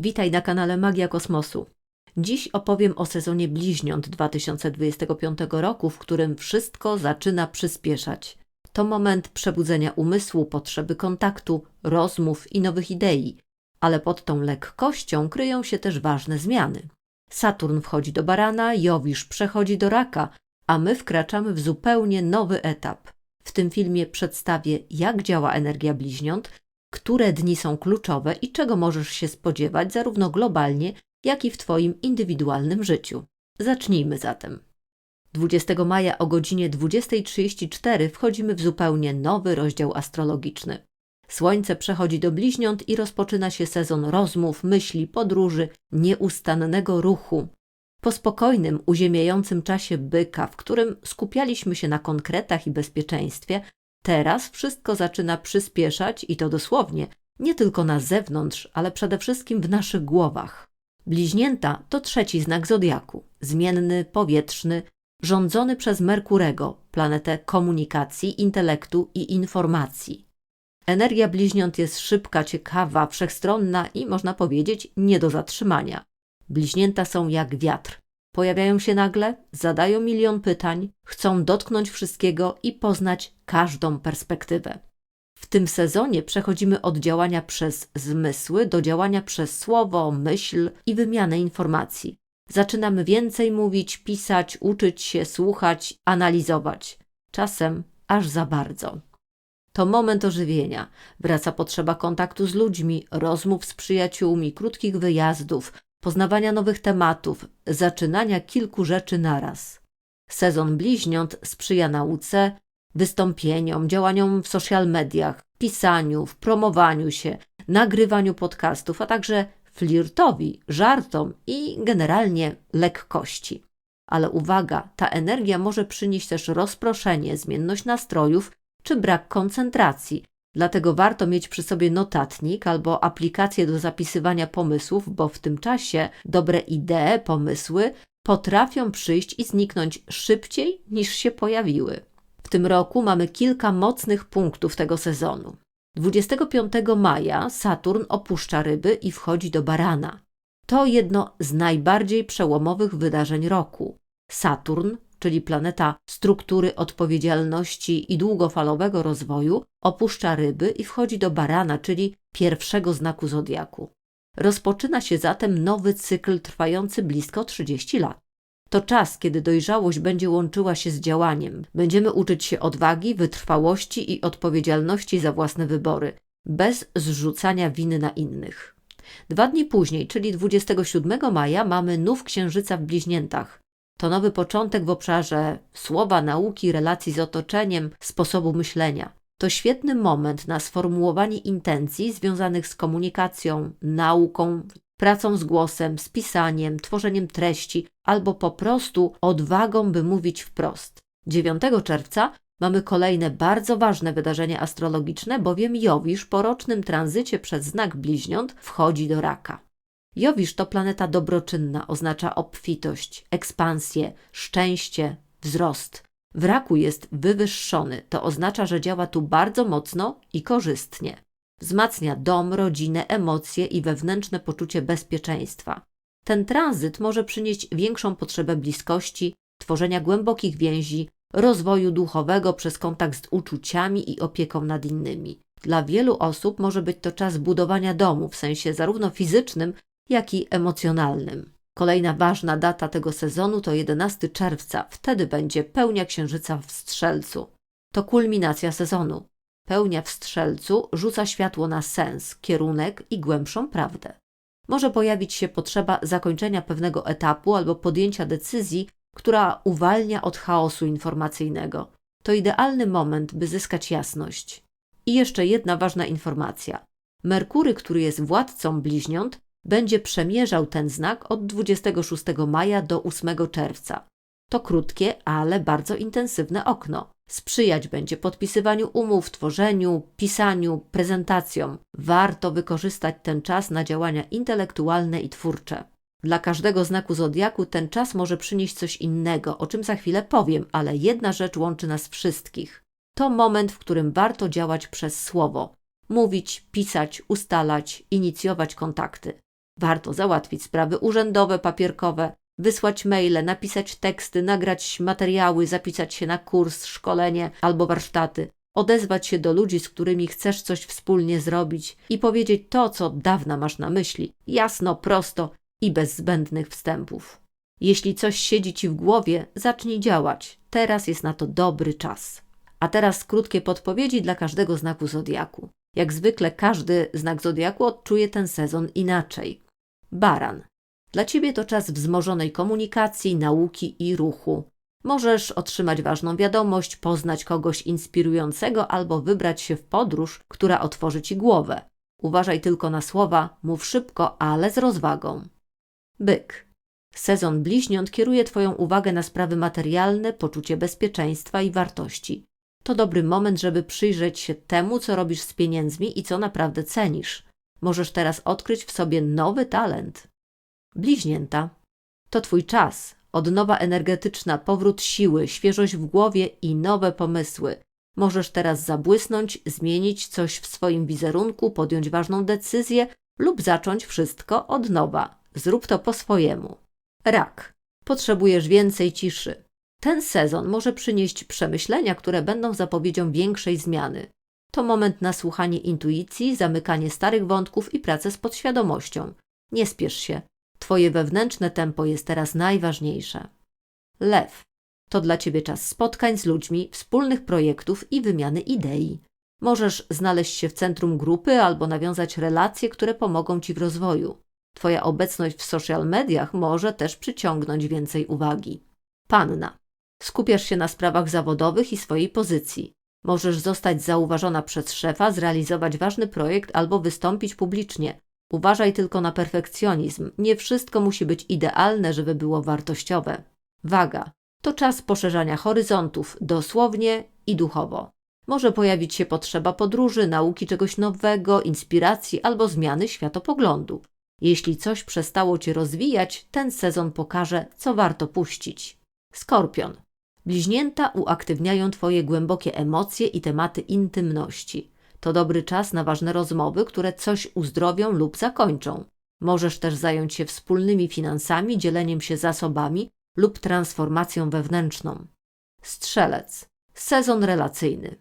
Witaj na kanale Magia Kosmosu. Dziś opowiem o sezonie bliźniąt 2025 roku, w którym wszystko zaczyna przyspieszać. To moment przebudzenia umysłu, potrzeby kontaktu, rozmów i nowych idei, ale pod tą lekkością kryją się też ważne zmiany. Saturn wchodzi do barana, Jowisz przechodzi do raka, a my wkraczamy w zupełnie nowy etap. W tym filmie przedstawię, jak działa energia bliźniąt, które dni są kluczowe i czego możesz się spodziewać zarówno globalnie, jak i w Twoim indywidualnym życiu. Zacznijmy zatem. 20 maja o godzinie 20.34 wchodzimy w zupełnie nowy rozdział astrologiczny. Słońce przechodzi do bliźniąt i rozpoczyna się sezon rozmów, myśli, podróży, nieustannego ruchu. Po spokojnym, uziemiającym czasie byka, w którym skupialiśmy się na konkretach i bezpieczeństwie, teraz wszystko zaczyna przyspieszać i to dosłownie, nie tylko na zewnątrz, ale przede wszystkim w naszych głowach. Bliźnięta to trzeci znak zodiaku, zmienny, powietrzny, rządzony przez Merkurego, planetę komunikacji, intelektu i informacji. Energia bliźniąt jest szybka, ciekawa, wszechstronna i można powiedzieć nie do zatrzymania. Bliźnięta są jak wiatr. Pojawiają się nagle, zadają milion pytań, chcą dotknąć wszystkiego i poznać każdą perspektywę. W tym sezonie przechodzimy od działania przez zmysły do działania przez słowo, myśl i wymianę informacji. Zaczynamy więcej mówić, pisać, uczyć się, słuchać, analizować. Czasem aż za bardzo. To moment ożywienia. Wraca potrzeba kontaktu z ludźmi, rozmów z przyjaciółmi, krótkich wyjazdów, poznawania nowych tematów, zaczynania kilku rzeczy naraz. Sezon bliźniąt sprzyja nauce, wystąpieniom, działaniom w social mediach, pisaniu, w promowaniu się, nagrywaniu podcastów, a także flirtowi, żartom i generalnie lekkości. Ale uwaga, ta energia może przynieść też rozproszenie, zmienność nastrojów czy brak koncentracji. Dlatego warto mieć przy sobie notatnik albo aplikację do zapisywania pomysłów, bo w tym czasie dobre idee, pomysły potrafią przyjść i zniknąć szybciej niż się pojawiły. W tym roku mamy kilka mocnych punktów tego sezonu. 25 maja Saturn opuszcza ryby i wchodzi do barana. To jedno z najbardziej przełomowych wydarzeń roku. Saturn, czyli planeta struktury odpowiedzialności i długofalowego rozwoju, opuszcza ryby i wchodzi do barana, czyli pierwszego znaku zodiaku. Rozpoczyna się zatem nowy cykl trwający blisko 30 lat. To czas, kiedy dojrzałość będzie łączyła się z działaniem. Będziemy uczyć się odwagi, wytrwałości i odpowiedzialności za własne wybory, bez zrzucania winy na innych. Dwa dni później, czyli 27 maja, mamy nów księżyca w bliźniętach. To nowy początek w obszarze słowa, nauki, relacji z otoczeniem, sposobu myślenia. To świetny moment na sformułowanie intencji związanych z komunikacją, nauką, pracą z głosem, z pisaniem, tworzeniem treści albo po prostu odwagą, by mówić wprost. 9 czerwca mamy kolejne bardzo ważne wydarzenie astrologiczne, bowiem Jowisz po rocznym tranzycie przez znak bliźniąt wchodzi do raka. Jowisz to planeta dobroczynna, oznacza obfitość, ekspansję, szczęście, wzrost. W raku jest wywyższony, to oznacza, że działa tu bardzo mocno i korzystnie. Wzmacnia dom, rodzinę, emocje i wewnętrzne poczucie bezpieczeństwa. Ten tranzyt może przynieść większą potrzebę bliskości, tworzenia głębokich więzi, rozwoju duchowego przez kontakt z uczuciami i opieką nad innymi. Dla wielu osób może być to czas budowania domu w sensie zarówno fizycznym, jak i emocjonalnym. Kolejna ważna data tego sezonu to 11 czerwca. Wtedy będzie pełnia księżyca w Strzelcu. To kulminacja sezonu. Pełnia w Strzelcu rzuca światło na sens, kierunek i głębszą prawdę. Może pojawić się potrzeba zakończenia pewnego etapu albo podjęcia decyzji, która uwalnia od chaosu informacyjnego. To idealny moment, by zyskać jasność. I jeszcze jedna ważna informacja. Merkury, który jest władcą bliźniąt, będzie przemierzał ten znak od 26 maja do 8 czerwca. To krótkie, ale bardzo intensywne okno. Sprzyjać będzie podpisywaniu umów, tworzeniu, pisaniu, prezentacjom. Warto wykorzystać ten czas na działania intelektualne i twórcze. Dla każdego znaku zodiaku ten czas może przynieść coś innego, o czym za chwilę powiem, ale jedna rzecz łączy nas wszystkich. To moment, w którym warto działać przez słowo. Mówić, pisać, ustalać, inicjować kontakty. Warto załatwić sprawy urzędowe, papierkowe, wysłać maile, napisać teksty, nagrać materiały, zapisać się na kurs, szkolenie albo warsztaty, odezwać się do ludzi, z którymi chcesz coś wspólnie zrobić i powiedzieć to, co od dawna masz na myśli, jasno, prosto i bez zbędnych wstępów. Jeśli coś siedzi ci w głowie, zacznij działać. Teraz jest na to dobry czas. A teraz krótkie podpowiedzi dla każdego znaku zodiaku. Jak zwykle każdy znak zodiaku odczuje ten sezon inaczej. Baran. Dla ciebie to czas wzmożonej komunikacji, nauki i ruchu. Możesz otrzymać ważną wiadomość, poznać kogoś inspirującego albo wybrać się w podróż, która otworzy ci głowę. Uważaj tylko na słowa, mów szybko, ale z rozwagą. Byk. Sezon bliźniąt kieruje Twoją uwagę na sprawy materialne, poczucie bezpieczeństwa i wartości. To dobry moment, żeby przyjrzeć się temu, co robisz z pieniędzmi i co naprawdę cenisz. Możesz teraz odkryć w sobie nowy talent. Bliźnięta. To Twój czas. Odnowa energetyczna, powrót siły, świeżość w głowie i nowe pomysły. Możesz teraz zabłysnąć, zmienić coś w swoim wizerunku, podjąć ważną decyzję lub zacząć wszystko od nowa. Zrób to po swojemu. Rak. Potrzebujesz więcej ciszy. Ten sezon może przynieść przemyślenia, które będą zapowiedzią większej zmiany. To moment na słuchanie intuicji, zamykanie starych wątków i pracę z podświadomością. Nie spiesz się. Twoje wewnętrzne tempo jest teraz najważniejsze. Lew. To dla Ciebie czas spotkań z ludźmi, wspólnych projektów i wymiany idei. Możesz znaleźć się w centrum grupy albo nawiązać relacje, które pomogą Ci w rozwoju. Twoja obecność w social mediach może też przyciągnąć więcej uwagi. Panna. Skupiasz się na sprawach zawodowych i swojej pozycji. Możesz zostać zauważona przez szefa, zrealizować ważny projekt albo wystąpić publicznie. Uważaj tylko na perfekcjonizm. Nie wszystko musi być idealne, żeby było wartościowe. Waga. To czas poszerzania horyzontów, dosłownie i duchowo. Może pojawić się potrzeba podróży, nauki czegoś nowego, inspiracji albo zmiany światopoglądu. Jeśli coś przestało cię rozwijać, ten sezon pokaże, co warto puścić. Skorpion. Bliźnięta uaktywniają Twoje głębokie emocje i tematy intymności. To dobry czas na ważne rozmowy, które coś uzdrowią lub zakończą. Możesz też zająć się wspólnymi finansami, dzieleniem się zasobami lub transformacją wewnętrzną. Strzelec. Sezon relacyjny.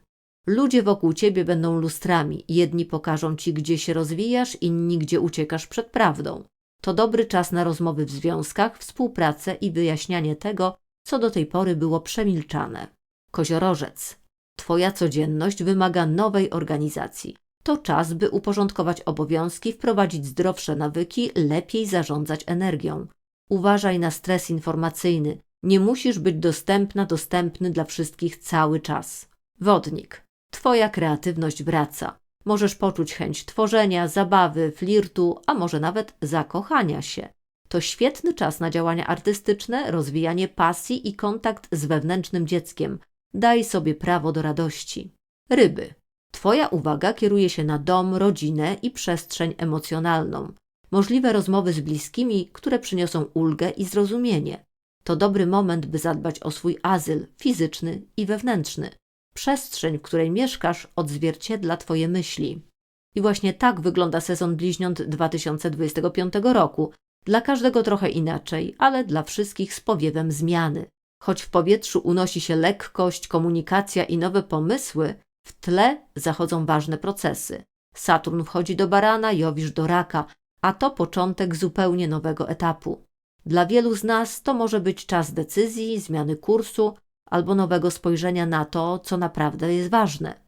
Ludzie wokół ciebie będą lustrami. Jedni pokażą ci, gdzie się rozwijasz, inni, gdzie uciekasz przed prawdą. To dobry czas na rozmowy w związkach, współpracę i wyjaśnianie tego, co do tej pory było przemilczane. Koziorożec. Twoja codzienność wymaga nowej organizacji. To czas, by uporządkować obowiązki, wprowadzić zdrowsze nawyki, lepiej zarządzać energią. Uważaj na stres informacyjny. Nie musisz być dostępna, dostępny dla wszystkich cały czas. Wodnik. Twoja kreatywność wraca. Możesz poczuć chęć tworzenia, zabawy, flirtu, a może nawet zakochania się. To świetny czas na działania artystyczne, rozwijanie pasji i kontakt z wewnętrznym dzieckiem. Daj sobie prawo do radości. Ryby. Twoja uwaga kieruje się na dom, rodzinę i przestrzeń emocjonalną. Możliwe rozmowy z bliskimi, które przyniosą ulgę i zrozumienie. To dobry moment, by zadbać o swój azyl fizyczny i wewnętrzny. Przestrzeń, w której mieszkasz, odzwierciedla Twoje myśli. I właśnie tak wygląda sezon bliźniąt 2025 roku. Dla każdego trochę inaczej, ale dla wszystkich z powiewem zmiany. Choć w powietrzu unosi się lekkość, komunikacja i nowe pomysły, w tle zachodzą ważne procesy. Saturn wchodzi do barana, Jowisz do raka, a to początek zupełnie nowego etapu. Dla wielu z nas to może być czas decyzji, zmiany kursu albo nowego spojrzenia na to, co naprawdę jest ważne.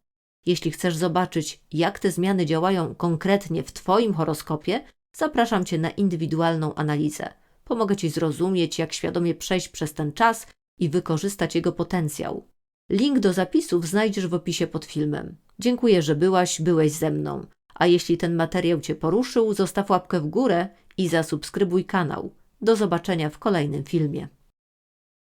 Jeśli chcesz zobaczyć, jak te zmiany działają konkretnie w Twoim horoskopie, zapraszam Cię na indywidualną analizę. Pomogę Ci zrozumieć, jak świadomie przejść przez ten czas i wykorzystać jego potencjał. Link do zapisów znajdziesz w opisie pod filmem. Dziękuję, że byłaś, byłeś ze mną. A jeśli ten materiał Cię poruszył, zostaw łapkę w górę i zasubskrybuj kanał. Do zobaczenia w kolejnym filmie.